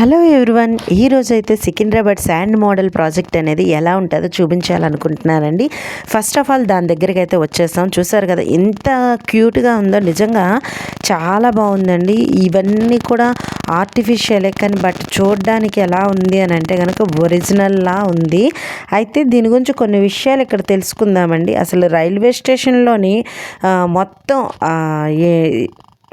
Hello everyone ఈ రోజు అయితే సికింద్రాబాద్ శాండ్ మోడల్ ప్రాజెక్ట్ అనేది ఎలా ఉంటుందో చూపించాలనుకుంటున్నానండి. ఫస్ట్ ఆఫ్ ఆల్ దాని దగ్గరికి అయితే వచ్చేసాం. చూసారు కదా ఎంత క్యూట్గా ఉందో. నిజంగా చాలా బాగుందండి. ఇవన్నీ కూడా ఆర్టిఫిషియలే కానీ బట్ చూడడానికి ఎలా ఉంది అని అంటే కనుక ఒరిజినల్లా ఉంది. అయితే దీని గురించి కొన్ని విషయాలు ఇక్కడ తెలుసుకుందామండి. అసలు రైల్వే స్టేషన్లోని మొత్తం ఏ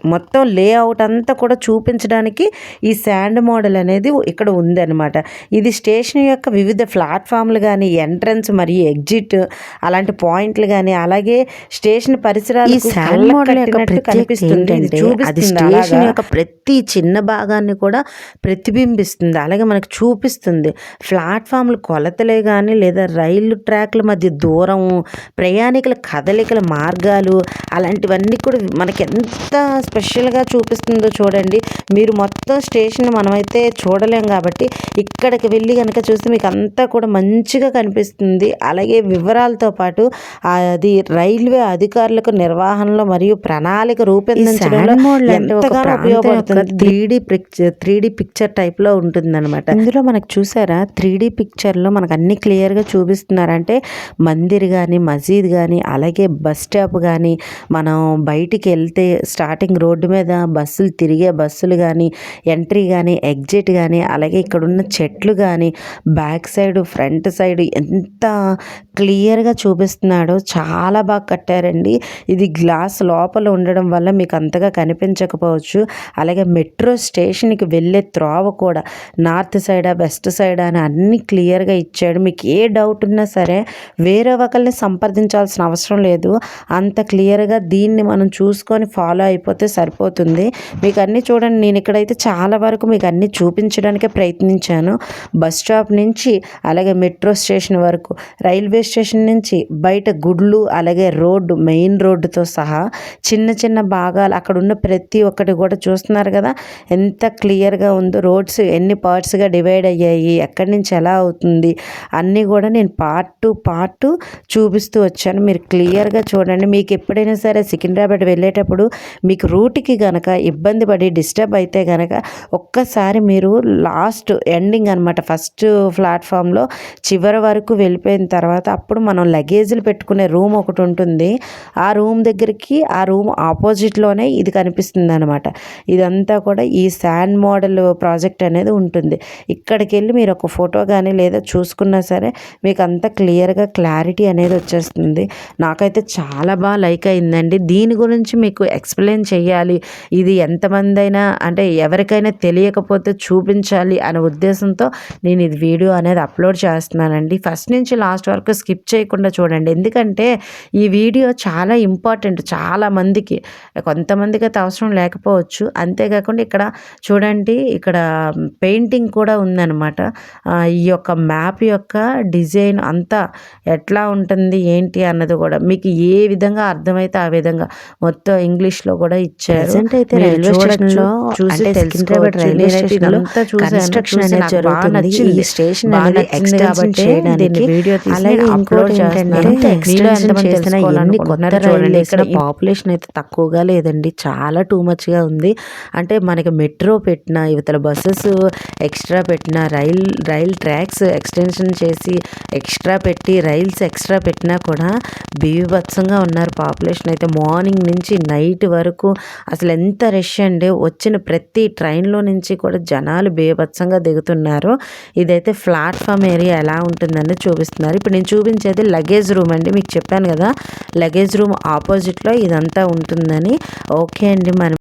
మొత్తం లేఅవుట్ అంతా కూడా చూపించడానికి ఈ శాండ్ మోడల్ అనేది ఇక్కడ ఉందన్నమాట. ఇది స్టేషన్ యొక్క వివిధ ప్లాట్ఫామ్లు కానీ ఎంట్రన్స్ మరియు ఎగ్జిట్ అలాంటి పాయింట్లు కానీ అలాగే స్టేషన్ పరిసరాలు ఈ శాండ్ మోడల్ యొక్క అది స్టేషన్ యొక్క ప్రతి చిన్న భాగాన్ని కూడా ప్రతిబింబిస్తుంది. అలాగే మనకు చూపిస్తుంది. ప్లాట్ఫామ్లు కొలతలే కానీ లేదా రైలు ట్రాక్ల మధ్య దూరం ప్రయాణికుల కదలికల మార్గాలు అలాంటివన్నీ కూడా మనకి ఎంత స్పెషల్గా చూపిస్తుందో చూడండి. మీరు మొత్తం స్టేషన్ మనమైతే చూడలేం కాబట్టి ఇక్కడికి వెళ్ళి కనుక చూస్తే మీకు అంతా కూడా మంచిగా కనిపిస్తుంది. అలాగే వివరాలతో పాటు అది రైల్వే అధికారులకు నిర్వహణలో మరియు ప్రణాళిక రూపొందించడంలో ఎంతగానో ఉపయోగపడుతుంది. Three D picture three D picture టైప్లో ఉంటుందన్నమాట. ఇందులో మనకు చూసారా? త్రీ డి పిక్చర్లో మనకు అన్ని క్లియర్గా చూపిస్తున్నారంటే మందిర్ కానీ మసీద్ కానీ అలాగే బస్ స్టాప్ కానీ మనం బయటికి వెళ్తే స్టార్టింగ్ రోడ్డు మీద బస్సులు తిరిగే బస్సులు కానీ ఎంట్రీ కానీ ఎగ్జిట్ కానీ అలాగే ఇక్కడ ఉన్న చెట్లు కానీ బ్యాక్ సైడ్ ఫ్రంట్ సైడ్ ఎంత క్లియర్గా చూపిస్తున్నాడు. చాలా బాగా కట్టారండి. ఇది గ్లాస్ లోపల ఉండడం వల్ల మీకు అంతగా కనిపించకపోవచ్చు. అలాగే మెట్రో స్టేషన్కి వెళ్ళే త్రోవ కూడా నార్త్ సైడా వెస్ట్ సైడా అని అన్ని క్లియర్గా ఇచ్చాడు. మీకు ఏ డౌట్ ఉన్నా సరే వేరే ఒకరిని సంప్రదించాల్సిన అవసరం లేదు. అంత క్లియర్గా దీన్ని మనం చూసుకొని ఫాలో అయిపోతే సరిపోతుంది. మీకు అన్నీ చూడండి నేను ఇక్కడైతే చాలా వరకు మీకు అన్నీ చూపించడానికే ప్రయత్నించాను. బస్ స్టాప్ నుంచి అలాగే మెట్రో స్టేషన్ వరకు రైల్వే స్టేషన్ నుంచి బయట గుడ్లు అలాగే రోడ్డు మెయిన్ రోడ్డుతో సహా చిన్న చిన్న భాగాలు అక్కడ ఉన్న ప్రతి ఒక్కటి కూడా చూస్తున్నారు కదా. ఎంత క్లియర్గా ఉందో రోడ్స్ ఎన్ని పార్ట్స్గా డివైడ్ అయ్యాయి ఎక్కడి నుంచి ఎలా అవుతుంది అన్నీ కూడా నేను పార్ట్ టు పార్ట్ చూపిస్తూ వచ్చాను. మీరు క్లియర్గా చూడండి. మీకు ఎప్పుడైనా సరే సికింద్రాబాద్ వెళ్ళేటప్పుడు మీకు రూట్కి గనక ఇబ్బంది పడి డిస్టర్బ్ అయితే గనక ఒక్కసారి మీరు లాస్ట్ ఎండింగ్ అనమాట ఫస్ట్ ప్లాట్ఫామ్లో చివరి వరకు వెళ్ళిపోయిన తర్వాత అప్పుడు మనం లగేజీలు పెట్టుకునే రూమ్ ఒకటి ఉంటుంది. ఆ రూమ్ దగ్గరికి ఆ రూమ్ ఆపోజిట్లోనే ఇది కనిపిస్తుంది అనమాట ఇదంతా కూడా ఈ శాండ్ మోడల్ ప్రాజెక్ట్ అనేది ఉంటుంది. ఇక్కడికి వెళ్ళి మీరు ఒక ఫోటో కానీ లేదా చూసుకున్నా సరే మీకు అంతా క్లియర్గా క్లారిటీ అనేది వచ్చేస్తుంది. నాకైతే చాలా బాగా లైక్ అయిందండి. దీని గురించి మీకు ఎక్స్ప్లెయిన్ చేయాలి ఇది ఎంతమంది అయినా అంటే ఎవరికైనా తెలియకపోతే చూపించాలి అనే ఉద్దేశంతో నేను ఇది వీడియో అనేది అప్లోడ్ చేస్తున్నానండి. ఫస్ట్ నుంచి లాస్ట్ వరకు స్కిప్ చేయకుండా చూడండి ఎందుకంటే ఈ వీడియో చాలా ఇంపార్టెంట్ చాలా మందికి కొంతమందికి అయితే అవసరం లేకపోవచ్చు అంతేకాకుండా ఇక్కడ చూడండి ఇక్కడ పెయింటింగ్ కూడా ఉందన్నమాట ఈ యొక్క మ్యాప్ యొక్క డిజైన్ అంతా ఎట్లా ఉంటుంది ఏంటి అన్నది కూడా మీకు ఏ విధంగా అర్థమైతే ఆ విధంగా మొత్తం ఇంగ్లీష్లో కూడా ఇచ్చారు అయితే రైల్వే స్టేషన్లో చూసి సికింద్రాబాద్. రైల్వే. కన్స్ట్రక్షన్ అనేది జరుగుతుంది. ఈ స్టేషన్ అనేది ఎక్స్టెన్షన్ చేయడానికి వీడియో అలాగే అప్లోడ్ చేస్తున్నాను. ఇక్కడ పాపులేషన్ అయితే తక్కువగా లేదండి. చాలా టూ మచ్గా ఉంది. అంటే మనకి మెట్రో పెట్టిన ఇవతల బస్సెస్ ఎక్స్ట్రా పెట్టిన రైల్ రైల్ ట్రాక్స్ ఎక్స్టెన్షన్ చేసి ఎక్స్ట్రా పెట్టి రైల్స్ ఎక్స్ట్రా పెట్టినా కూడా బీభత్సంగా ఉన్నారు పాపులేషన్ అయితే. మార్నింగ్ నుంచి నైట్ వరకు అసలు ఎంత రష్ అండి. వచ్చిన ప్రతి ట్రైన్లో నుంచి కూడా జనాలు బీభత్సంగా దిగుతున్నారు. ఇదైతే ప్లాట్ఫామ్ ఏరియా ఎలా ఉంటుందని చూపిస్తున్నారు. ఇప్పుడు నేను చూపించేది లగేజ్ రూమ్ అండి. మీకు చెప్పాను కదా లగేజ్ రూమ్ ఆపోజిట్లో ఇదంతా ఉంటుందని. ఓకే అండి మనం